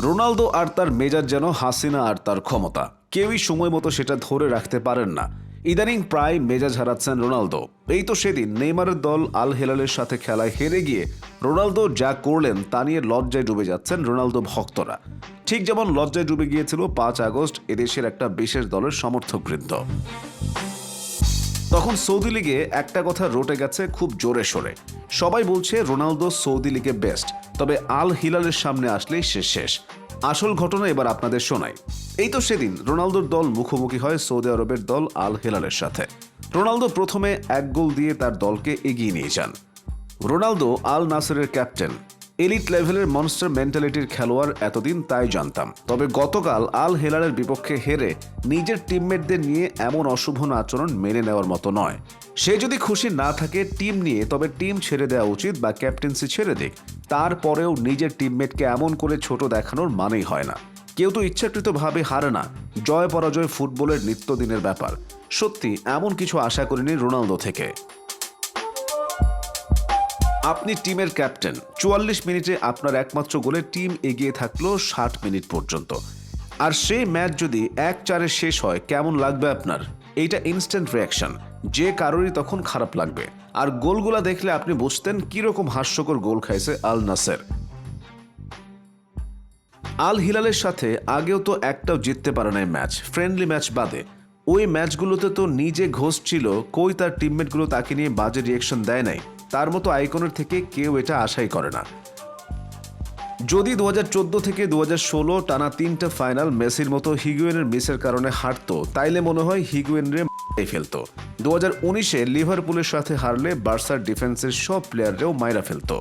Ronaldo আর তার মেজাজ যেন হাসিনা আর তার ক্ষমতা। কেউই সময় মতো সেটা ধরে রাখতে পারেন না। ইদানিং প্রায় মেজাজ হারাচ্ছেন রোনালদো। এই তো সেদিন নেইমারের দল আল হেলালের সাথে খেলায় হেরে গিয়ে রোনালদো যা করলেন তা নিয়ে লজ্জায় ডুবে যাচ্ছেন রোনালদো ভক্তরা। ঠিক যেমন লজ্জায় ডুবে গিয়েছিল পাঁচ আগস্ট এদেশের একটা বিশেষ দলের সমর্থকবৃন্দ। তখন সৌদি লিগে একটা কথা রটে গেছে খুব জোরে সোরে। সবাই বলছে রোনালদো সৌদি লিগে বেস্ট তবে আল হিলালের সামনে আসলেই সে শেষ। আসল ঘটনা এবার আপনাদের শোনাই। এই তো সেদিন রোনালদোর দল মুখোমুখি হয় সৌদি আরবের দল আল হিলালের সাথে। রোনালদো প্রথমে এক গোল দিয়ে তার দলকে এগিয়ে নিয়ে যান। রোনালদো আল নাসেরের ক্যাপ্টেন এলিট লেভেলের মনস্টার মেন্টালিটির খেলোয়াড় এতদিন তাই জানতাম। তবে গতকাল আল হেলারের বিপক্ষে হেরে নিজের টিমমেটদের নিয়ে এমন অশুভ আচরণ মেনে নেওয়ার মতো নয়। সে যদি খুশি না থাকে টিম নিয়ে, তবে টিম ছেড়ে দেওয়া উচিত বা ক্যাপ্টেন্সি ছেড়ে দিক। তারপরেও নিজের টিমমেটকে এমন করে ছোট দেখানোর মানেই হয় না। কেউ তো ইচ্ছাকৃতভাবে হারে না। জয় পরাজয় ফুটবলের নিত্যদিনের ব্যাপার। সত্যি, এমন কিছু আশা করিনি রোনালদো থেকে। আপনি টিমের ক্যাপ্টেন। চুয়াল্লিশ মিনিটে আপনার একমাত্র গোলে টিম এগিয়ে থাকল ষাট মিনিট পর্যন্ত। আর সেই ম্যাচ যদি এক চারে শেষ হয়, কেমন লাগবে আপনার? এইটা ইনস্ট্যান্ট রিয়াকশন যে কারোরই তখন খারাপ লাগবে। আর গোলগুলা দেখলে আপনি বুঝতেন কীরকম হাস্যকর গোল খাইছে আল নাসের। আল হিলালের সাথে আগেও তো একটাও জিততে পারে নাই ম্যাচ ফ্রেন্ডলি ম্যাচ বাদে। ওই ম্যাচগুলোতে তো নিজে ঘোষ ছিল কই তার টিমমেটগুলো তাকে নিয়ে বাজে রিয়েকশন দেয় নাই। তার মতো আইকনের থেকে কেউ এটা আশাই করে না। যদি দুহাজার চোদ্দ থেকে দুহাজার ষোলো টানা তিনটা ফাইনাল মেসির মতো হিগুয়েনের মিসের কারণে হারত, তাইলে মনে হয় হিগুয়েনরে ফেলত ফেলতো। দু হাজার উনিশে লিভারপুলের সাথে হারলে বার্সার ডিফেন্সের সব প্লেয়াররেও মাইরা ফেলতো।